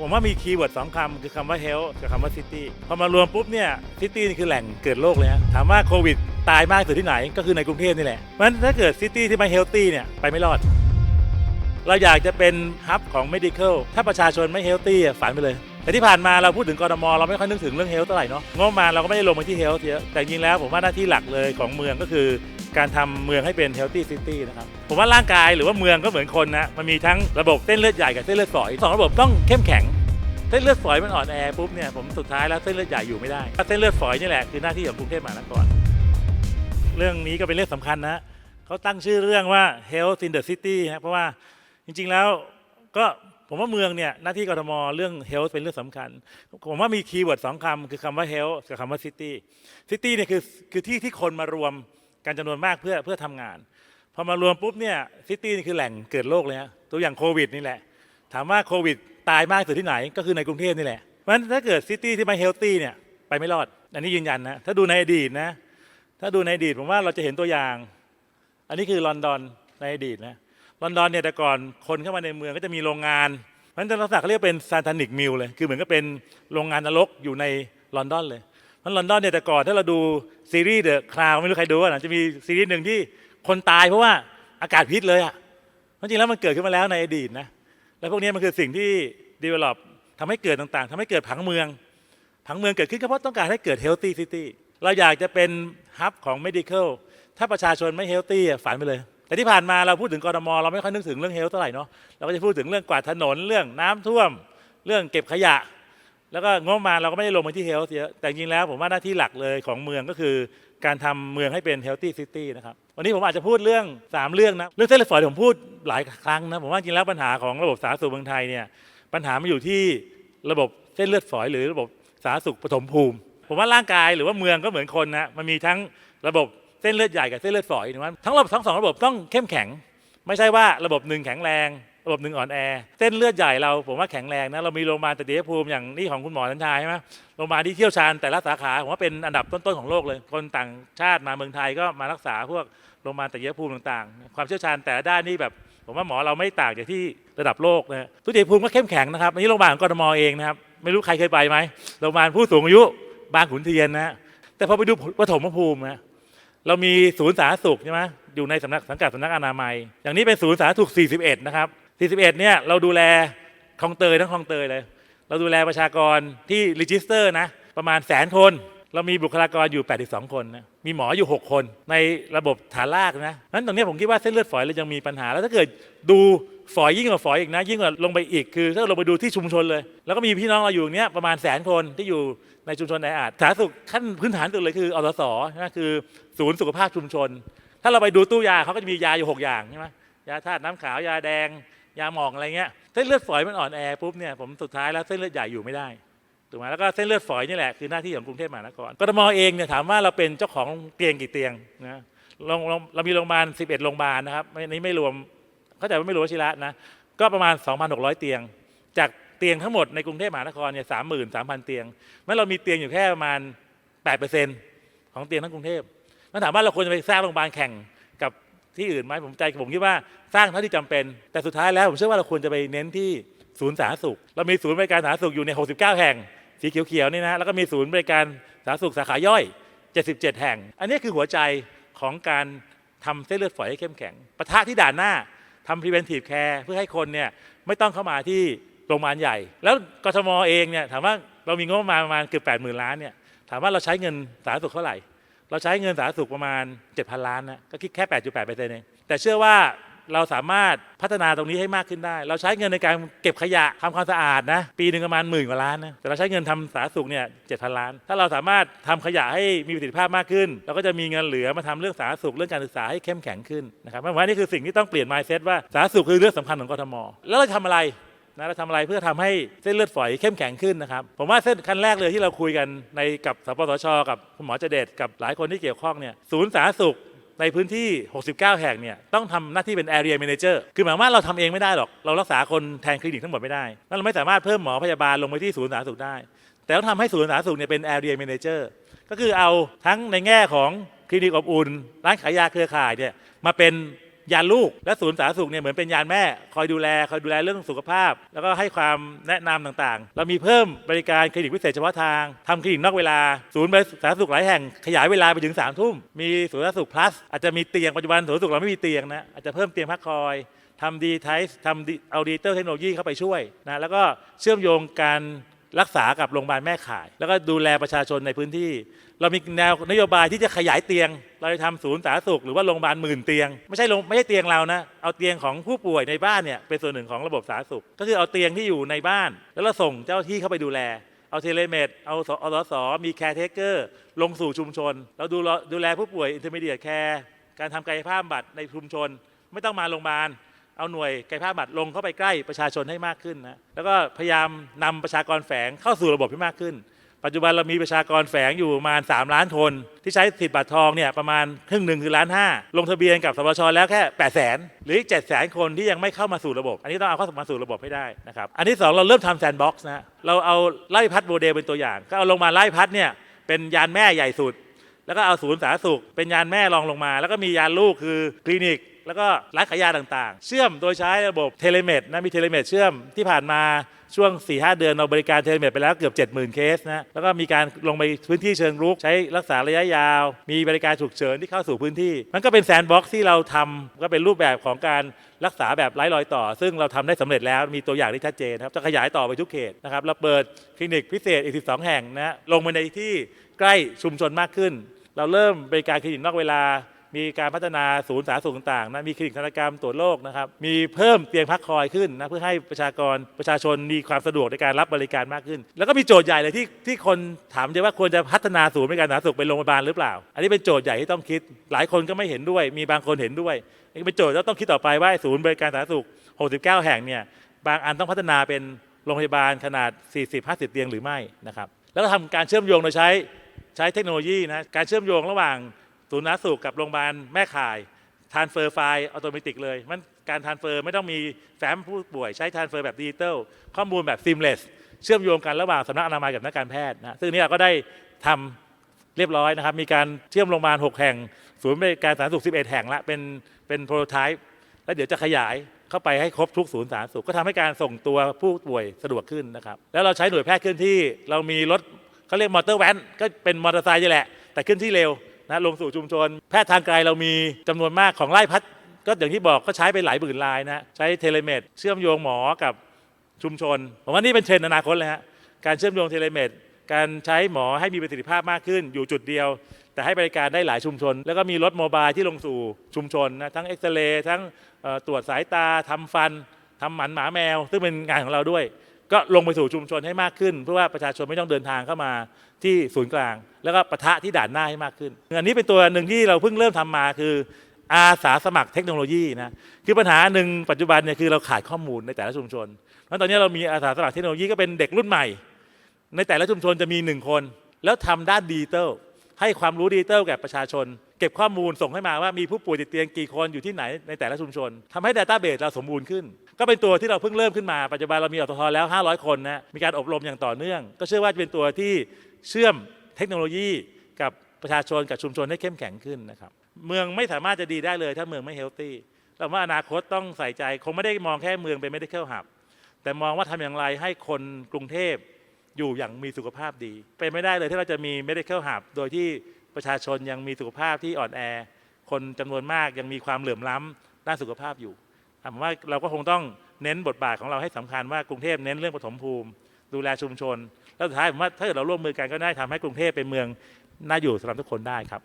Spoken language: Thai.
ผมว่ามีคีย์เวิร์ดสองคำคือคำว่า health กับคำว่า city พอมารวมปุ๊บเนี่ย city นี่คือแหล่งเกิดโรคเลยฮะถามว่าโควิดตายมากสุดที่ไหนก็คือในกรุงเทพนี่แหละเพราะฉะนั้นถ้าเกิด city ที่ไม่ healthy เนี่ยไปไม่รอด เราอยากจะเป็นฮับของ medical ถ้าประชาชนไม่ healthy อะฝันไปเลย แต่ที่ผ่านมาเราพูดถึงกรทมเราไม่ค่อยนึกถึงเรื่อง health เท่าไหร่เนาะงบประมาณเราก็ไม่ได้ลงไปที่ health เยอะแต่จริงแล้วผมว่าหน้าที่หลักเลยของเมืองก็คือ การทำเมืองให้เป็น healthy city นะครับ ผมว่าร่างกายหรือว่าเมืองก็เหมือนคนนะ มันมีทั้งระบบเส้นเลือดใหญ่กับเส้นเลือดฝอยสองระบบต้องเข้มแข็ง เส้นเลือดฝอยมันอ่อนแอปุ๊บเนี่ยผมสุดท้ายแล้วเส้นเลือดใหญ่อยู่ไม่ได้เส้นเลือดฝอยนี่แหละคือหน้าที่ของกรุงเทพมหานครเรื่องนี้ก็เป็นเรื่องสำคัญนะเขาตั้งชื่อเรื่องว่า health in the city นะเพราะว่าจริง ๆแล้วก็ผมว่าเมืองเนี่ยหน้าที่กรทมเรื่อง health เป็นเรื่องสำคัญ ผมว่ามีคีย์เวิร์ดสองคำคือคำว่า health กับคำว่า city city เนี่ยคือคือที่ที่คนมารวมกันจำนวนมากเพื่อเพื่อทำงาน พอมารวมปุ๊บเนี่ยซิตี้นี่คือแหล่งเกิดโรคเลยฮะตัวอย่างโควิดนี่แหละ ถามว่าโควิดตายมากสุดที่ไหนก็คือในกรุงเทพนี่แหละเพราะฉะนั้นถ้าเกิดซิตี้ที่ไม่เฮลตี้เนี่ยไปไม่รอด อันนี้ยืนยันนะ ถ้าดูในอดีตนะ ถ้าดูในอดีตผมว่าเราจะเห็นตัวอย่าง อันนี้คือลอนดอนในอดีตนะลอนดอนเนี่ยแต่ก่อนคนเข้ามาในเมืองก็จะมีโรงงานเพราะฉะนั้นลักษณะเขาเรียกเป็นซานตานิกมิลเลย คือเหมือนก็เป็นโรงงานนรกอยู่ในลอนดอนเลยเพราะลอนดอนเนี่ยแต่ก่อนถ้าเราดูซีรีส์เดอะคลาวไม่รู้ใครดูอะจะมีซีรีส์หนึ่งที่คนตายเพราะว่าอากาศพิษเลยอะเพราะจริงแล้วมันเกิดขึ้นมาแล้วในอดีตนะ แล้วพวกนี้มันคือสิ่งที่ develop ทำให้เกิดต่างๆทำให้เกิดผังเมือง ผังเมืองเกิดขึ้นก็เพราะต้องการให้เกิด healthy city เราอยากจะเป็นฮับของ medical ถ้าประชาชนไม่ healthy ฝันไปเลย แต่ที่ผ่านมาเราพูดถึงกรทมเราไม่ค่อยนึกถึงเรื่อง health เท่าไหร่เนาะเราก็จะพูดถึงเรื่องกวาดถนนเรื่องน้ำท่วม เรื่องเก็บขยะ แล้วก็งบประมาณเราก็ไม่ได้ลงไปที่ health เยอะแต่จริงแล้วผมว่าหน้าที่หลักเลยของเมืองก็คือการทำเมืองให้เป็น healthy city นะครับ วันนี้ผมอาจจะพูดเรื่อง 3 เรื่องนะ เรื่องเส้นเลือดฝอยผมพูดหลายครั้งนะ ผมว่าจริงๆแล้วปัญหาของระบบสาธารณสุขเมืองไทยเนี่ย ปัญหามันอยู่ที่ระบบเส้นเลือดฝอยหรือระบบสาธารณสุขปฐมภูมิ ผมว่าร่างกายหรือว่าเมืองก็เหมือนคนนะ มันมีทั้งระบบเส้นเลือดใหญ่กับเส้นเลือดฝอยนะว่าทั้งระบบทั้งสองระบบต้องเข้มแข็ง ไม่ใช่ว่าระบบหนึ่งแข็งแรง ระบบหนึ่งอ่อนแอ เส้นเลือดใหญ่เราผมว่าแข็งแรงนะเรามีโรงพยาบาลตติยภูมิอย่างนี่ของคุณหมอนันทายใช่ไหมโรงพยาบาลที่เชี่ยวชาญแต่ละสาขาผมว่าเป็นอันดับต้นๆของโลกเลย คนต่างชาติมาเมืองไทยก็มารักษาพวกโรงพยาบาลตติยภูมิต่างๆ ความเชี่ยวชาญแต่ละด้านนี่แบบ ผมว่าหมอเราไม่ต่างจากที่ระดับโลกนะฮะทุติยภูมิก็เข้มแข็งนะครับอันนี้โรงพยาบาลของกรทมเองนะครับไม่รู้ใครเคยไปไหมโรงพยาบาลผู้สูงอายุบางขุนเทียนนะฮะแต่พอไปดูปฐมภูมินะเรามีศูนย์สาธารณสุขใช่ไหมอยู่ในสำนักสังกัดสำนักอนามัย อย่างนี้เป็นศูนย์สาธารณสุข 41 นะครับ 41เนี่ยเราดูแลคลองเตยทั้งคลองเตยเลย เราดูแลประชากรที่รีจิสเตอร์นะประมาณแสนคน เรามีบุคลากรอยู่ 82 คนนะมีหมออยู่ 6 คนในระบบฐานรากนะนั้นตรงนี้ผมคิดว่าเส้นเลือดฝอยเรายังมีปัญหา แล้วถ้าเกิดดูฝอยยิ่งกว่าฝอยอีกนะ ยิ่งกว่าลงไปอีกคือ ถ้าลงไปดูที่ชุมชนเลย แล้วก็มีพี่น้องเราอยู่เนี้ยประมาณแสนคนที่อยู่ในชุมชนแออัดสาธารณสุขขั้นพื้นฐานสุดเลยคืออสสนะคือศูนย์สุขภาพชุมชน ถ้าเราไปดูตู้ยาเขาก็จะมียาอยู่ 6 อย่างใช่ไหมยาธาตุน้ำขาวยาแดง ยาหมองอะไรเงี้ยเส้นเลือดฝอยมันอ่อนแอปุ๊บเนี่ยผมสุดท้ายแล้วเส้นเลือดใหญ่อยู่ไม่ได้ถูกไหมแล้วก็เส้นเลือดฝอยนี่แหละคือหน้าที่ของกรุงเทพมหานครกทมเองเนี่ยถามว่าเราเป็นเจ้าของเตียงกี่เตียงนะเราเรามีโรงพยาบาล 11 โรงพยาบาลนะครับไม่นี้ไม่รวมเข้าใจว่าไม่รวมวชิระนะก็ประมาณ 2,600 เตียง จากเตียงทั้งหมดในกรุงเทพมหานครเนี่ย33,000เตียงไม่เรามีเตียงอยู่แค่ประมาณ8%ของเตียงทั้งกรุงเทพแล้วถามว่าเราควรจะไปสร้างโรงพยาบาลแข่ง ที่อื่นไหมผมใจผมคิดว่าสร้างเท่าที่จำเป็น แต่สุดท้ายแล้วผมเชื่อว่าเราควรจะไปเน้นที่ศูนย์สาธารณสุข เรามีศูนย์บริการสาธารณสุขอยู่ใน 69 แห่ง สีเขียวๆนี่นะแล้วก็มีศูนย์บริการสาธารณสุขสาขาย่อย 77 แห่ง อันนี้คือหัวใจของการทำเส้นเลือดฝอยให้เข้มแข็งปะทะที่ด่านหน้าทำ preventive care เพื่อให้คนเนี่ยไม่ต้องเข้ามาที่โรงพยาบาลใหญ่ แล้วกทมเองเนี่ยถามว่าเรามีงบประมาณประมาณเกือบ80,000ล้านเนี่ยถามว่าเราใช้เงินสาธารณสุขเท่าไหร่ เราใช้เงินสาธารณสุขประมาณ 7,000 ล้านนะก็คิดแค่ 8.8เปอร์เซ็นต์เองแต่เชื่อว่าเราสามารถพัฒนาตรงนี้ให้มากขึ้นได้ เราใช้เงินในการเก็บขยะทำความสะอาดนะปีหนึ่งประมาณหมื่นกว่าล้านนะแต่เราใช้เงินทำสาธารณสุขเนี่ย7,000ล้าน ถ้าเราสามารถทำขยะให้มีประสิทธิภาพมากขึ้น เราก็จะมีเงินเหลือมาทำเรื่องสาธารณสุขเรื่องการศึกษาให้เข้มแข็งขึ้นนะครับเพราะว่านี่คือสิ่งที่ต้องเปลี่ยน mindset ว่าสาธารณสุขคือเรื่องสำคัญของกทมแล้วเราทำอะไร นะเราทำอะไรเพื่อทำให้เส้นเลือดฝอยเข้มแข็งขึ้นนะครับ ผมว่าเส้นขั้นแรกเลยที่เราคุยกันในกับสปสช กับคุณหมอเจเดตกับหลายคนที่เกี่ยวข้องเนี่ยศูนย์สาธารณสุข ในพื้นที่ 69 แห่งเนี่ยต้องทำหน้าที่เป็น area manager คือหมายความว่าเราทำเองไม่ได้หรอก เรารักษาคนแทนคลินิกทั้งหมดไม่ได้ แล้วเราไม่สามารถเพิ่มหมอพยาบาลลงไปที่ศูนย์สาธารณสุขได้ แต่ต้องทำให้ศูนย์สาธารณสุขเนี่ยเป็น area manager ก็คือเอาทั้งในแง่ของคลินิกอบอุ่น ร้านขายยาเครือข่ายเนี่ยมาเป็น ยานลูก และศูนย์สาธารณสุขเนี่ยเหมือนเป็นยานแม่ คอยดูแลคอยดูแลเรื่องสุขภาพ แล้วก็ให้ความแนะนำต่างๆ เรามีเพิ่มบริการคลินิกพิเศษเฉพาะทางทำคลินิกนอกเวลา ศูนย์สาธารณสุขหลายแห่งขยายเวลาไปถึง3ามทุ่มมีศูนย์สาธารณสุข plus อาจจะมีเตียงปัจจุบันศูนย์สาธารณสุขเราไม่มีเตียงนะอาจจะเพิ่มเตียงพักคอยทำดีไทส์ทำเอาดิจิตอลเทคโนโลยีเข้าไปช่วยนะแล้วก็เชื่อมโยงการ รักษากับโรงพยาบาลแม่ข่าย แล้วก็ดูแลประชาชนในพื้นที่ เรามีแนวนโยบายที่จะขยายเตียง เราจะทำศูนย์สาธารณสุขหรือว่าโรงพยาบาลหมื่นเตียง ไม่ใช่โรงไม่ใช่เตียงเรานะเอาเตียงของผู้ป่วยในบ้านเนี่ยเป็นส่วนหนึ่งของระบบสาธารณสุข ก็คือเอาเตียงที่อยู่ในบ้าน แล้วเราส่งเจ้าหน้าที่เข้าไปดูแล เอาเทเลเมดเอาสอสสมีแคร์เทเกอร์ลงสู่ชุมชน เราดูแลดูแลผู้ป่วยอินเทอร์มีเดียแคร์การทำกายภาพบำบัดในชุมชน ไม่ต้องมาโรงพยาบาล เอาหน่วยกายภาพบำบัดลงเข้าไปใกล้ประชาชนให้มากขึ้นนะแล้วก็พยายามนำประชากรแฝงเข้าสู่ระบบให้มากขึ้น ปัจจุบันเรามีประชากรแฝงอยู่ประมาณ 3 ล้านคน ที่ใช้สิทธิ์บัตรทองเนี่ยประมาณครึ่งหนึ่งคือล้านห้าลงทะเบียนกับสปชแล้วแค่8 0 0แสนหรืออีก7 0 0แสนคนที่ยังไม่เข้ามาสู่ระบบ อันนี้ต้องเอาเข้ามาสู่ระบบให้ได้นะครับอันที่สองเราเริ่มทำแซนด์บ็อกซ์นะเราเอาไล่พัดโมเดลเป็นตัวอย่าง ก็เอาลงมาไล่พัดเนี่ยเป็นยานแม่ใหญ่สุด แล้วก็เอาศูนย์สาธารณสุข เป็นยานแม่รองลงมา แล้วก็มียานลูกคือคลินิก แล้วก็ร้านขายยาต่างๆ เชื่อมโดยใช้ระบบเทเลเมดนะมีเทเลเมดเชื่อมที่ผ่านมาช่วง 4-5เดือนเราบริการเทเลเมดไปแล้วเกือบ 70,000 เคสนะแล้วก็มีการลงไปพื้นที่เชิงรุกใช้รักษาระยะยาว มีบริการฉุกเฉินที่เข้าสู่พื้นที่ มันก็เป็นแซนด์บ็อกซ์ที่เราทำก็เป็นรูปแบบของการรักษาแบบไร้รอยต่อ ซึ่งเราทำได้สำเร็จแล้วมีตัวอย่างที่ชัดเจนครับจะขยายต่อไปทุกเขตนะครับเราเปิดคลินิกพิเศษอีก 12 แห่งนะลงไปในที่ใกล้ชุมชนมากขึ้น เราเริ่มบริการคลินิกนอกเวลา มีการพัฒนาศูนย์สาธารณสุขต่างๆนะมีคลินิกธนกรรมตรวจโรคนะครับมีเพิ่มเตียงพักคอยขึ้นนะเพื่อให้ประชากรประชาชนมีความสะดวกในการรับบริการมากขึ้น แล้วก็มีโจทย์ใหญ่เลยที่ที่คนถามเยอะว่าควรจะพัฒนาศูนย์บริการสาธารณสุขเป็นโรงพยาบาลหรือเปล่า อันนี้เป็นโจทย์ใหญ่ที่ต้องคิด หลายคนก็ไม่เห็นด้วย มีบางคนเห็นด้วยนี่เป็นโจทย์ที่ต้องคิดต่อไปว่าศูนย์บริการสาธารณสุข 69 แห่งเนี่ยบางอันต้องพัฒนาเป็นโรงพยาบาลขนาด 40-50 เตียงหรือไม่นะครับแล้วก็ทำการเชื่อมโยงโดยใช้ใช้เทคโนโลยีนะการเชื่อมโยงระหว่าง ศูนย์สาธาสุขกับโรงพยาบาลแม่ข่ายทานเฟอร์ไฟล์อัตโนมัติเลยมันการทานเฟอร์ไม่ต้องมีแฟ้มผู้ป่วยใช้ทานเฟอร์แบบดิจิตอลข้อมูลแบบซิมเลสเชื่อมโยงกันระหว่างสำนักอนามัยกับนักการแพทย์นะซึ่งนี่เราก็ได้ทำเรียบร้อยนะครับ มีการเชื่อมโรงพยาบาล 6 แห่ง ศูนย์บริการสาธารณสุข 11 แห่งละเป็นเป็นโปรโตไทป์แล้วเดี๋ยวจะขยายเข้าไปให้ครบทุกศูนย์สาธารณสุขก็ทำให้การส่งตัวผู้ป่วยสะดวกขึ้นนะครับ แล้วเราใช้หน่วยแพทย์เคลื่อนที่ เรามีรถเขาเรียกมอเตอร์แวนก็เป็นมอเตอร์ไซค์นี่แหละ แต่ขึ้นที่เร็ว นะลงสู่ชุมชน แพทย์ทางไกลเรามีจำนวนมากของไล่พัดก็อย่างที่บอกก็ใช้ไปหลายหมื่นรายนะใช้เทเลเมดเชื่อมโยงหมอกับชุมชนผมว่านี่เป็นเทรนด์อนาคตเลยฮะการเชื่อมโยงเทเลเมดการใช้หมอให้มีประสิทธิภาพมากขึ้นอยู่จุดเดียว แต่ให้บริการได้หลายชุมชน แล้วก็มีรถโมบายที่ลงสู่ชุมชนนะทั้งเอ็กซเรย์ทั้งตรวจสายตาทำฟันทำหมันหมาแมว ซึ่งเป็นงานของเราด้วย ก็ลงไปสู่ชุมชนให้มากขึ้น เพื่อว่าประชาชนไม่ต้องเดินทางเข้ามาที่ศูนย์กลาง แล้วก็ปะทะที่ด่านหน้าให้มากขึ้นอันนี้เป็นตัวหนึ่งที่เราเพิ่งเริ่มทำมาคืออาสาสมัครเทคโนโลยีนะคือปัญหาหนึ่งปัจจุบันเนี่ยคือเราขาดข้อมูลในแต่ละชุมชนเพราะตอนนี้เรามีอาสาสมัครเทคโนโลยีก็เป็นเด็กรุ่นใหม่ ในแต่ละชุมชนจะมีหนึ่งคน แล้วทำด้านดิจิตอลให้ความรู้ดิจิตอลแก่ประชาชน เก็บข้อมูลส่งให้มาว่ามีผู้ป่วยติดเตียงกี่คนอยู่ที่ไหนในแต่ละชุมชนทำให้ Database เราสมบูรณ์ขึ้น ก็เป็นตัวที่เราเพิ่งเริ่มขึ้นมา ปัจจุบันเรามีอตทแล้ว 500 คนนะมีการอบรมอย่างต่อเนื่อง ก็เชื่อว่าจะเป็นตัวที่เชื่อมเทคโนโลยีกับประชาชนกับชุมชนให้เข้มแข็งขึ้นนะครับเมืองไม่สามารถจะดีได้เลย ถ้าเมืองไม่เฮลตี้เราว่าอนาคตต้องใส่ใจคงไม่ได้มองแค่เมืองเป็น medical hub แต่มองว่าทำอย่างไรให้คนกรุงเทพอยู่อย่างมีสุขภาพดี เป็นไม่ได้เลยที่เราจะมี medical hub โดยที่ ประชาชนยังมีสุขภาพที่อ่อนแอ คนจำนวนมากยังมีความเหลื่อมล้ำด้านสุขภาพอยู่ผมว่าเราก็คงต้องเน้นบทบาทของเราให้สำคัญว่ากรุงเทพเน้นเรื่องปฐมภูมิ ดูแลชุมชน แล้วสุดท้ายผมว่าถ้าเกิดเราร่วมมือกันก็ได้ทำให้กรุงเทพเป็นเมืองน่าอยู่สำหรับทุกคนได้ครับ